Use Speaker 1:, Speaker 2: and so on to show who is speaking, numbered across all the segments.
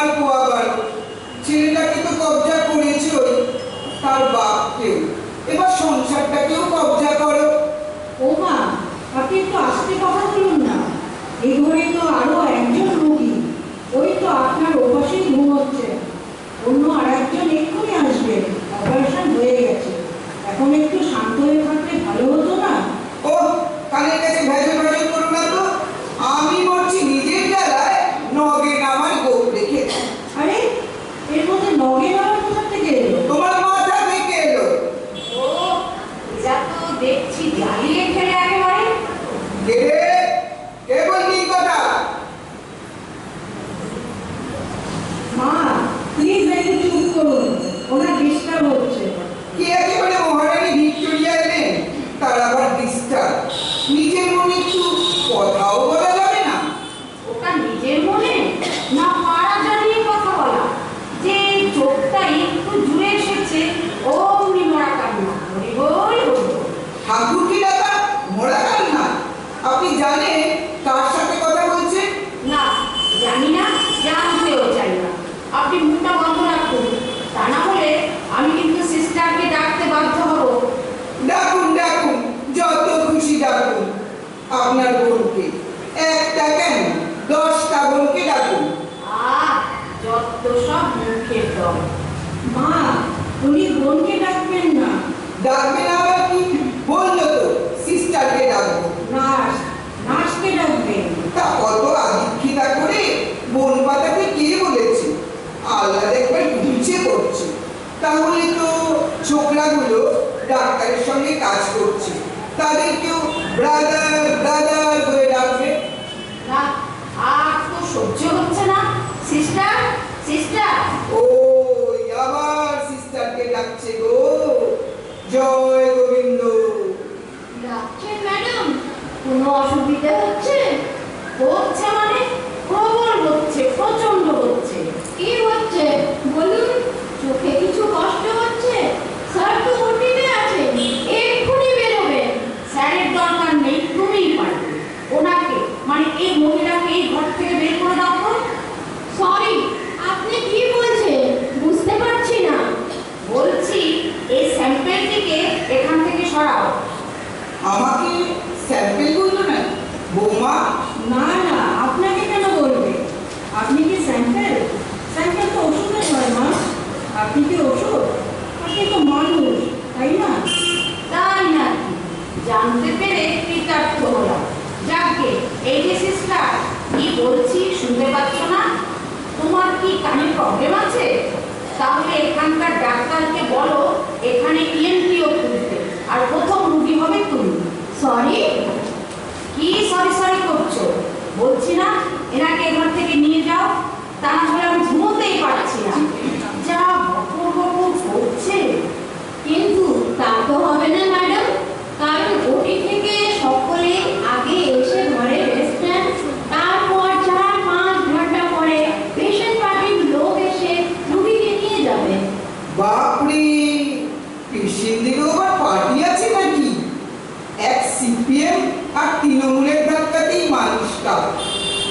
Speaker 1: আমার কুয়াবার তার বাপকেও এবার সংসারটাকেও কবজা করো।
Speaker 2: ও মা, আপনি একটু আসতে কথা বলুন না। এই ঘরে তো আরও একজন রোগী, ওই তো আপনার ওপাশেই ঘুমোচ্ছে। অন্য আর একজন এক্ষুনি আসবে, অপারেশন হয়ে গেছে। এখন একটু
Speaker 1: उनके डस्टबिन ना डस्टबिन কোনো
Speaker 3: অসুবিধা হচ্ছে? হচ্ছে মানে? প্রবল হচ্ছে প্রচণ্ড হচ্ছে। কি হচ্ছে? বলুন চোখে কি তোমার কি কানে প্রবলেম আছে? তাহলে এখানকার ডাক্তারকে বলো, এখানে সরি কি সরি সরি করছ? বলছি না? এনাকে এখান থেকে নিয়ে যাও, তা আমি ঘুমোতেই পারছি যা বকর বকর করছে।
Speaker 4: কিন্তু তা তো হবে না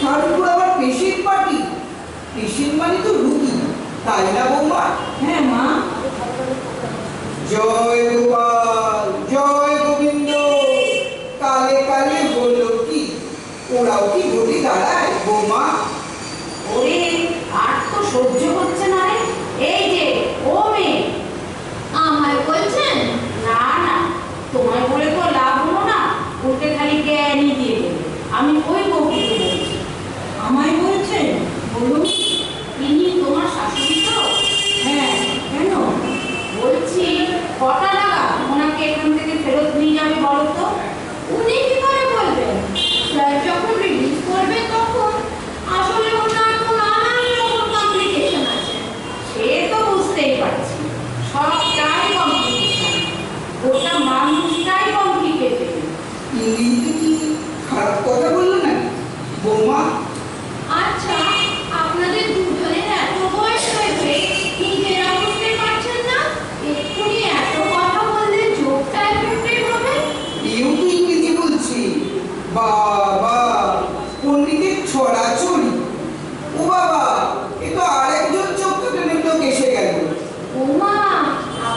Speaker 4: শাহরুখপুর আবার পেশেন্ট
Speaker 1: পার্টি পেশেন্ট মানে তো রুগী তাই না বৌমা
Speaker 5: হ্যাঁ মা জয় গোপাল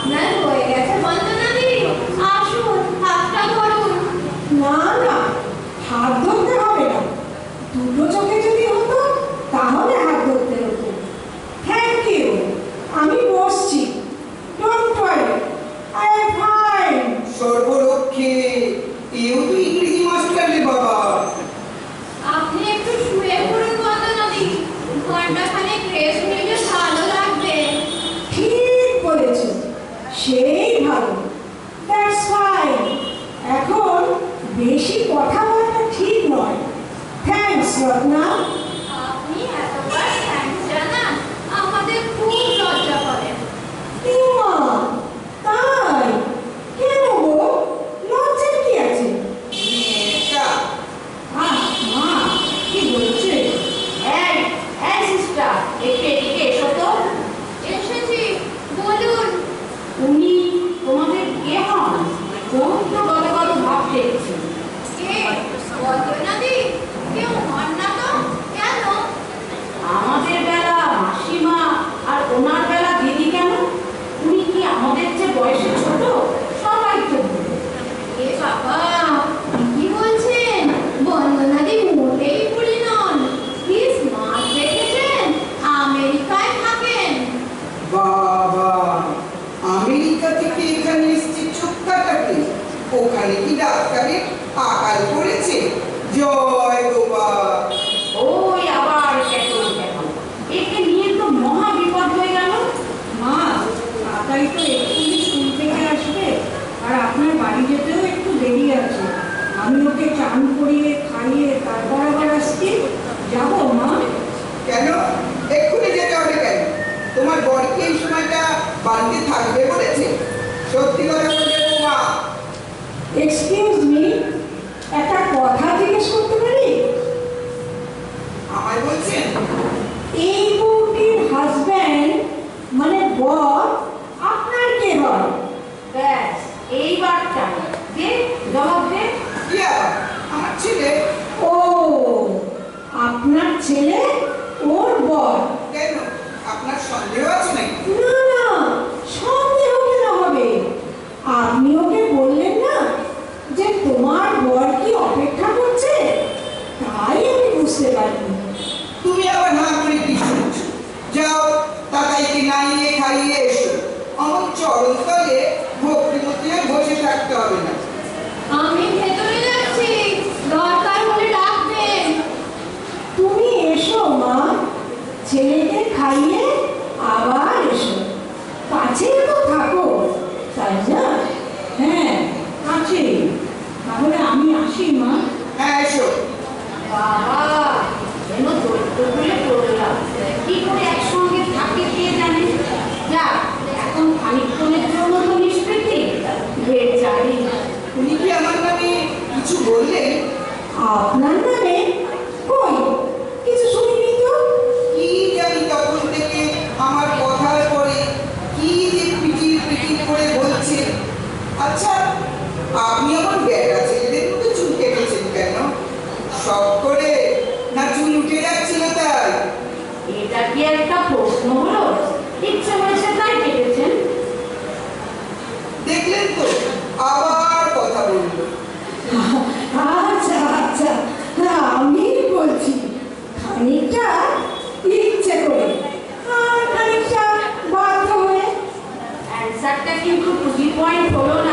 Speaker 1: 南る。আকাল পড়েছে জয় কেমন বিপদ হয়ে গেল। মা তো আসবে। আর আপনার বাড়ি যেতেও একটু আছে। আমি ওকে চান করিয়ে তারপর যাব মা?
Speaker 5: কেন? এক্ষুনি যেতে হবে কেন? তোমার বরকে এই সময়টা থাকবে বলেছে। সত্যি কথা অবস্থায় ভক্তি মুখে বসে থাকতে হবে না।
Speaker 4: আমি ভেতরে যাচ্ছি। দরকার হলে ডাকবেন
Speaker 1: তুমি এসো মা। ছেলেকে খাইয়ে আবার এসো। কাছে একটা প্রশ্ন হলো ইচ্ছে তাই কেটেছেন।
Speaker 5: দেখলেন তো আবার কথা বলল।
Speaker 1: আচ্ছা আচ্ছা আমি বলছি খানিকটা ইচ্ছে করে আর খানিকটা বাধ্য হয়ে। অ্যান্সারটা কিন্তু টু পয়েন্ট হলো না।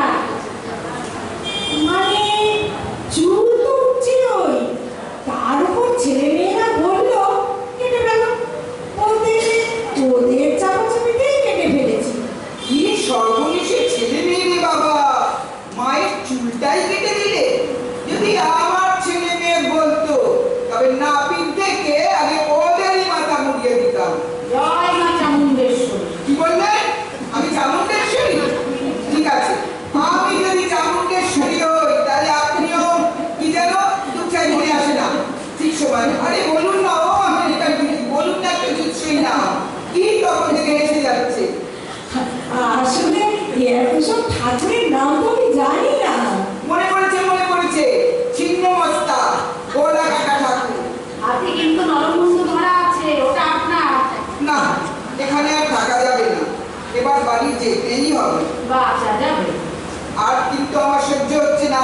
Speaker 5: আমার সহ্য হচ্ছে না।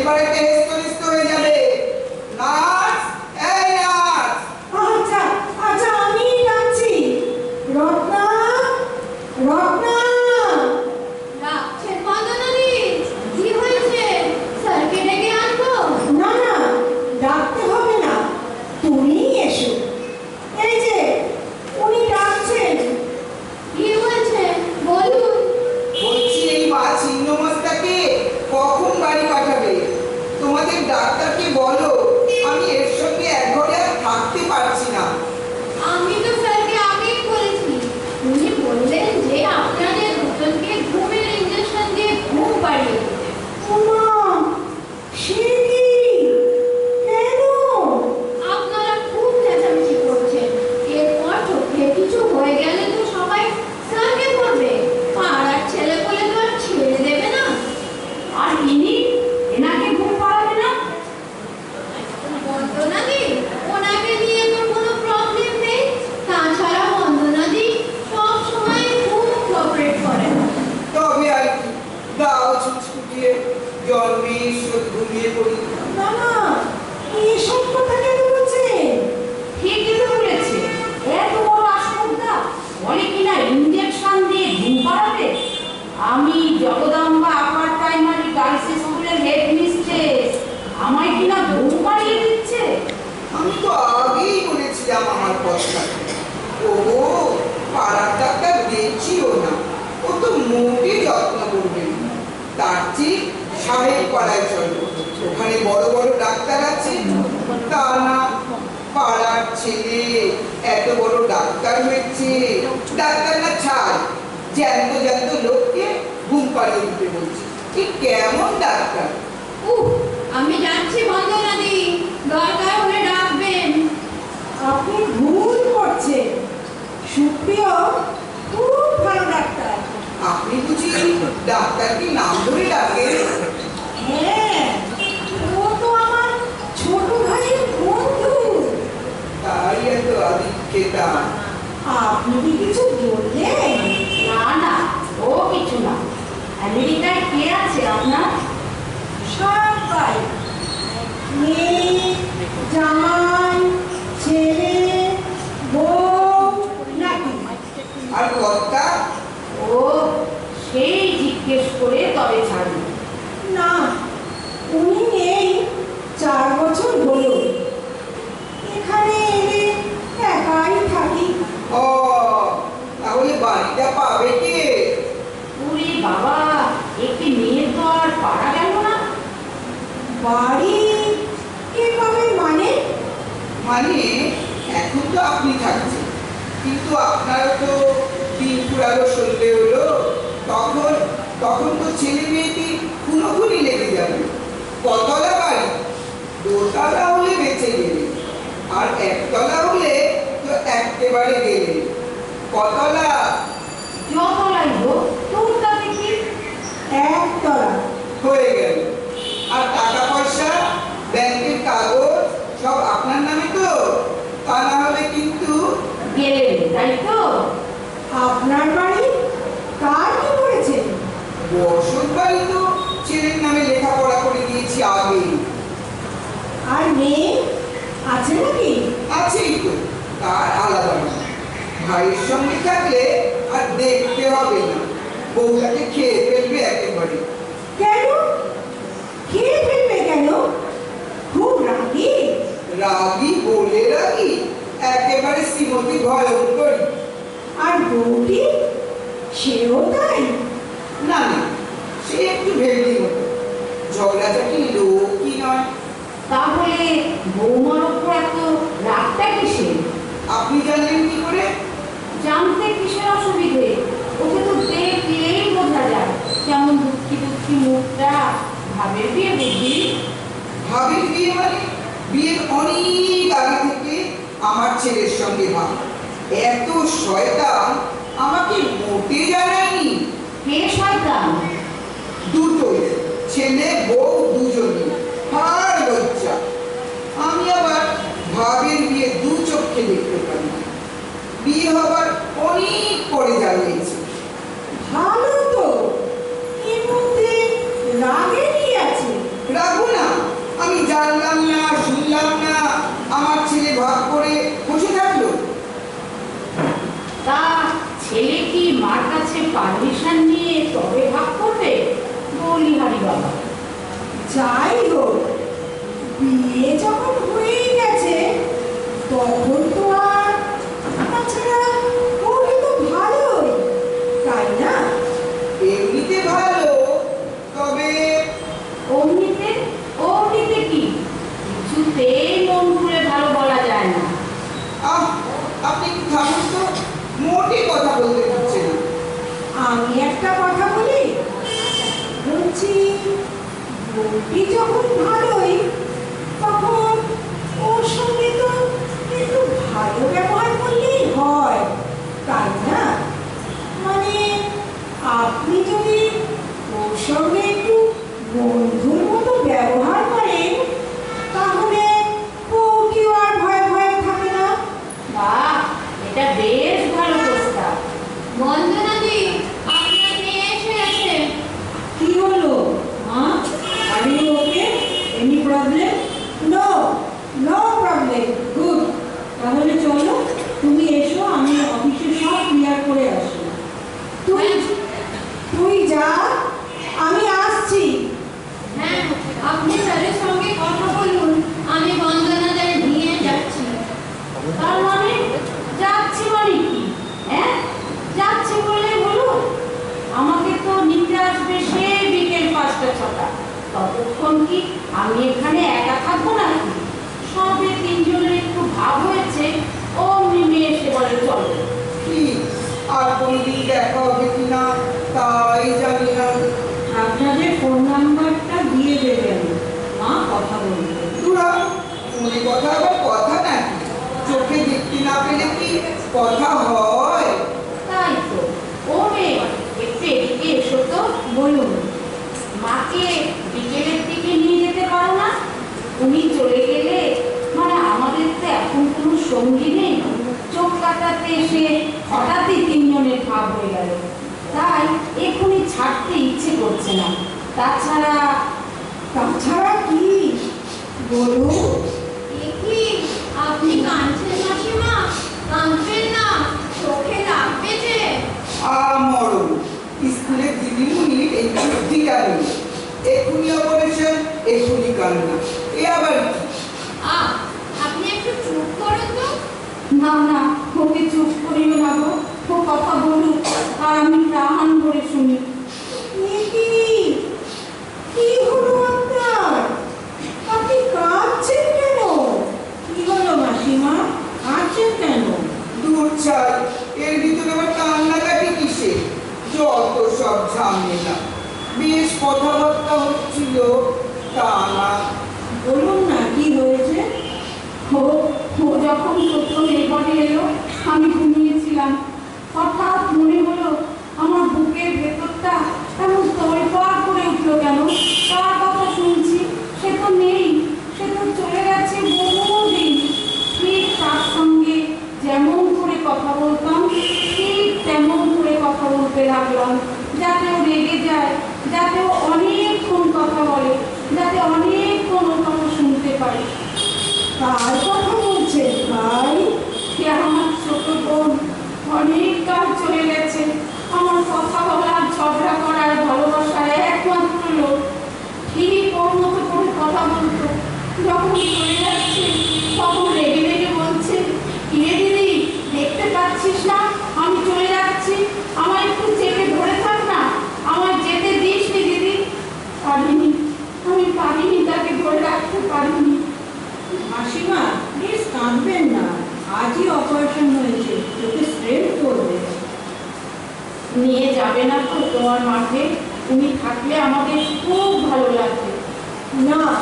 Speaker 5: এবারে টেস্ট হয়ে যাবে।
Speaker 1: দিয়েছিলাম আমার কথা ও পাড়ার ডাক্তার দেখছিও না? ও তো মোটে যত্ন করবেন তার চেয়ে সাহেব পাড়ায় চলো। ওখানে বড় বড় ডাক্তার আছে। তা না, পাড়ার ছেলে এত বড় ডাক্তার হয়েছে। ডাক্তার না ছাড়, জ্যান্ত জ্যান্ত লোককে ঘুম পাড়িয়ে দিতে বলছে। কি কেমন ডাক্তার?
Speaker 3: আমি যাচ্ছি বন্দনাদি দরকার
Speaker 5: আপনি ভুল করছেন। সুপ্রিয় খুব ভালো ডাক্তার।
Speaker 1: আপনি বুঝি ডাক্তারকে নাম ধরে ডাকেন
Speaker 5: হ্যাঁ ও তো আমার ছোট ভাইয়ের বন্ধু
Speaker 1: তাই এত আদিক্ষেতা
Speaker 5: আপনি কি কিছু বললেন
Speaker 3: না না ও কিছু না আমেরিকায় কে আছে আপনার
Speaker 5: সবাই মেয়ে জামাই ছেলে বউ নাতি
Speaker 1: আর কর্তা
Speaker 3: ও সেই জিজ্ঞেস তবে
Speaker 5: না উনি নেই চার বছর হলো। এখানে এলে একাই থাকি।
Speaker 1: ও তাহলে বাড়িটা পাবে কে?
Speaker 3: উরে বাবা একটি মেয়ের তো আর পারা গেল না।
Speaker 5: বাড়ি? কে পাবে মানে?
Speaker 1: মানে এখন তো আপনি থাকছেন। কিন্তু আপনারও তো দিন পুরানো শুনতে হলো। তখন তখন তো ছেলে মেয়েটি খুনোখুনি লেগে যাবে। কতলা বাড়ি? দোতলা হলে বেঁচে গেলে আর একতলা হলে তো একেবারে গেলে। কতলা?
Speaker 3: যতলাই হোক তোর তাতে কি
Speaker 5: একতলা
Speaker 1: হয়ে গেল। আর টাকা পয়সা ব্যাংকের কাগজ সব আপনার নামে তো? তা না হলে কিন্তু
Speaker 3: গেলে তাই তো?
Speaker 5: আপনার বাড়ি কার কি করেছে
Speaker 1: বসত বাড়ি তো ছেলের নামে লেখাপড়া করে দিয়েছি আগে
Speaker 5: আর মেয়ে? আছে নাকি?
Speaker 1: আছেই তো তার আলাদা না ভাইয়ের সঙ্গে থাকলে আর দেখতে হবে না। বউটাকে খেয়ে ফেলবে একেবারে।
Speaker 5: কেন? খেয়ে ফেলবে কেন? খুব রাগি।
Speaker 1: রাগি বলে রাগি একেবারে শ্রীমতী ভয়ঙ্কর।
Speaker 5: আর বউটি? সেও তাই?
Speaker 1: না না সে একটু ভেবলি মতো ঝগড়াঝাটি লোকই নয়।
Speaker 3: তাহলে বৌমার উপর এত রাগটা কিসে
Speaker 1: আপনি জানলেন কি করে?
Speaker 3: জানতে কিসের অসুবিধে? ওকে তো দেখলেই বোঝা যায় কেমন দুঃখী দুঃখী মুখটা ভাবের বিয়ে বুঝি
Speaker 1: ভাবের বিয়ে মানে? বিয়ের অনেক আগে থেকে আমার ছেলের সঙ্গে ভাব এত শয়তান আমাকে মোটে জানায়নি।
Speaker 3: কে শয়তান
Speaker 1: দুটোই ছেলে বউ দুজনই আর লজ্জা আমি আবার ভাবের বিয়ে দু চোখে দেখতে পারি না। বিয়ে হবার অনেক পরে জানিয়েছি
Speaker 5: ভালো তো এর মধ্যে রাগের কি আছে
Speaker 1: রাখব না আমি জানলাম না শুনলাম না। আমার ছেলে ভাগ করে বসে থাকল।
Speaker 3: তা ছেলে কি মার কাছে পারমিশন নিয়ে তবে ভাগ করবে? বলিহারি বাবা।
Speaker 5: যাই হোক বিয়ে যখন হয়েই গেছে তখন তো আর তাছাড়া ওকে তো ভালোই তাই না
Speaker 1: এমনিতে ভালো তবে
Speaker 3: অমনিতে অমনিতে কি কিছুতেই মন খুলে ভালো বলা যায় না
Speaker 1: আহ আপনি একটু থাকুন তো মোটে কথা বলতে পারছে না
Speaker 5: আমি একটা কথা বলি বউটি যখন ভালোই তখন ওর সঙ্গে তো একটু ভালো ব্যবহার করলেই হয় তাই না মানে আপনি যদি ওর সঙ্গে একটু বন্ধুর মতো ব্যবহার করেন তাহলে বউটিও আর ভয়ে ভয়ে থাকে না
Speaker 3: বাহ এটা বেশ ভালো প্রস্তাব
Speaker 4: বন্দনাদি আপনার মেয়ে এসে গেছে
Speaker 5: কি হলো হ্যাঁ are you okay any problem no no problem good তাহলে চলো তুমি এসো আমি অফিসে সব ক্লিয়ার করে আসি তুই তুই যা আমি আসছি
Speaker 4: হ্যাঁ আপনি যাচ্ছি
Speaker 3: মানে কি? হ্যাঁ? যাচ্ছি বলে বলো আমাকে তো নিতে আসবে সে বিকেল পাঁচটা ছটা। ততক্ষণ কি আমি এখানে একা থাকব নাকি? সবে তিনজনের একটু ভাব হয়েছে অমনি মেয়ে এসে বলে চলো।
Speaker 1: কি? আর কোনদিন দেখা হবে তাই জানি না
Speaker 3: আপনাদের ফোন নাম্বারটা দিয়ে দেবেন। মা কথা বলবে।
Speaker 1: তোরা মনে কথা আবার কথা নাকি চোখে দেখতে না পেলে কি কথা হয়।
Speaker 3: তাই তো ও মেয়ে একটু এদিকে এসো তো বলুন মাকে বিকেলের দিকে নিয়ে যেতে পারো না? উনি চলে গেলে মানে আমাদের তো এখন কোনো সঙ্গী নেই। চোখ কাটাতে এসে হঠাৎই তিনজনের ভাব হয়ে গেল। তাই এখনই ছাড়তে ইচ্ছে করছে না। তাছাড়া তাছাড়া কি? বলুন।
Speaker 4: এ কি? আপনি কাঁদছেন মাসিমা কাঁদবেন না চোখে লাগবে যে
Speaker 1: আমরণ স্কুলের দিদিমণি এই ছুটি গেল এক্ষুনি অপারেশন এক্ষুনি কান্না। এ আবার?
Speaker 4: আপনি একটু চুপ করুন তো।
Speaker 3: না না ওকে চুপ করিও না গো। ও কথা বলুক আর আমি প্রাণ ভরে শুনি কি কি হলো আপনার আপনি কাঁদছেন কেন কি হলো মাসিমা কাঁদছেন কেন
Speaker 1: দূর ছাই এর ভিতরে আবার কান্নাকাটি কিসে যত সব ঝামেলা বেশ কথাবার্তা হচ্ছিল তা না
Speaker 3: বলুন না কি হয়েছে ও ও যখন প্রথম এই ঘরে এলো আমি ঘুমিয়েছিলাম হঠাৎ মনে হলো আমার বুকের ভেতরটা এমন তড়পাড় করে উঠল কেন কার কথা শুনছি সে তো নেই সে তো চলে গেছে বহুদিন ঠিক তার সঙ্গে যেমন করে কথা বলতাম ঠিক তেমন করে কথা বলতে লাগলাম যাতে ও রেগে যায় যাতে ও অনেকক্ষণ কথা বলে যাতে অনেকক্ষণ ওর কথা শুনতে পারি কার কথা বলছে ভাই, সে আমার ছোট বোন। অনেক কাজ চলে গেছে। আমার কথা বলার ঝগড়া করার ভালোবাসার একমাত্র লোক। ঠিক ওর মতো করে কথা বলতো। যখন চলে যাচ্ছে তখন রেগে রেগে বলছে কিরে দিদি দেখতে পাচ্ছিস না আমি চলে যাচ্ছি আমার একটু চেপে ধরে থাক না আমার যেতে দিস নি দিদি পারিনি আমি পারিনি তাকে ধরে রাখতে পারিনি মাসিমা প্লিজ কাঁদবেন না আজই অপারেশন হয়েছে চোখে স্ট্রেন করবে নিয়ে যাবে না তো তোমার মাঠে। তুমি থাকলে আমাদের খুব ভালো লাগবে। না,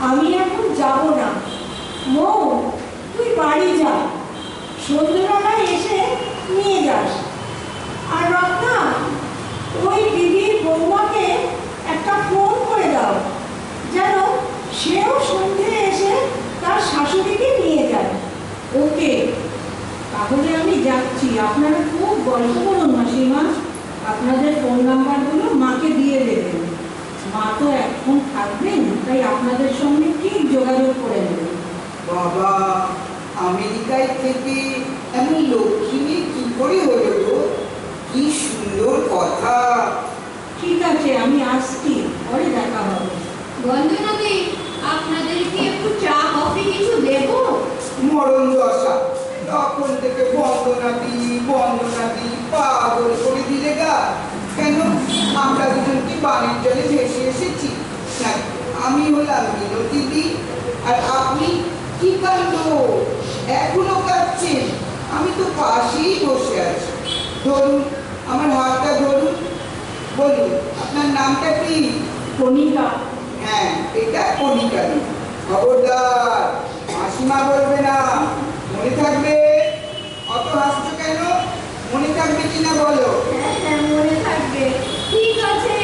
Speaker 3: আমি এখন যাব না। মৌ, তুই বাড়ি যা। সন্ধ্যেবেলায় এসে নিয়ে যাস। আর রত্না, ওই দিদির বৌমাকে একটা ফোন করে দাও, যেন সেও সন্ধে এসে তার শাশুড়িকে নিয়ে যায়। ওকে, তাহলে আমি যাচ্ছি। আপনারা খুব গল্প করুন মাসিমা। আপনাদের ফোন নাম্বারগুলো মাকে দিয়ে দেবেন। মা তো এখন থাকবেন তাই আপনাদের সঙ্গে ঠিক যোগাযোগ করে নেবেন।
Speaker 1: বাবা আমেরিকায় থেকে আমি লক্ষ্মী কি করে হলো? তো কি সুন্দর কথা।
Speaker 3: ঠিক আছে আমি আসছি পরে দেখা হবে।
Speaker 4: বন্ধুনদী আপনাদের কি একটু চা কফি কিছু দেবো
Speaker 1: মরণ দশা তখন থেকে বন্দনা দি বন্দনা দি পাগল করে দিলে গা। কেন? আমরা দুজন কি বানের জলে ভেসে এসেছি। আমি হলাম মিনতি দি আর আপনি কি কাণ্ড? এখনও কাঁদছেন। আমি তো পাশেই বসে আছি। ধরুন আমার হাতটা ধরুন। বলুন আপনার নামটা কি?
Speaker 3: কণিকা।
Speaker 1: হ্যাঁ এটা কণিকা। দি খবরদার মাসিমা বলবে না। মনে থাকবে? অত হাসছো কেন? মনে থাকবে কিনা বলো?
Speaker 4: হ্যাঁ হ্যাঁ মনে থাকবে। ঠিক আছে।